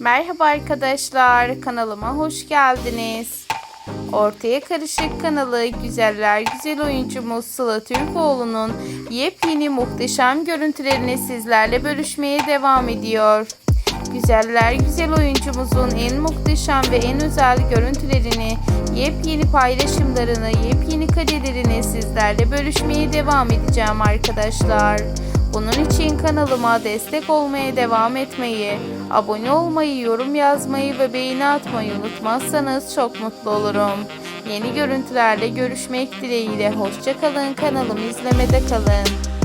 Merhaba arkadaşlar, kanalıma hoş geldiniz. Ortaya Karışık kanalı güzeller güzel oyuncumuz Sıla Türkoğlu'nun yepyeni muhteşem görüntülerini sizlerle bölüşmeye devam ediyor. Güzeller güzel oyuncumuzun en muhteşem ve en özel görüntülerini, yepyeni paylaşımlarını, yepyeni karelerini sizlerle bölüşmeye devam edeceğim arkadaşlar. Bunun için kanalıma destek olmaya devam etmeyi, abone olmayı, yorum yazmayı ve beğeni atmayı unutmazsanız çok mutlu olurum. Yeni görüntülerle görüşmek dileğiyle hoşçakalın kanalımı izlemede kalın.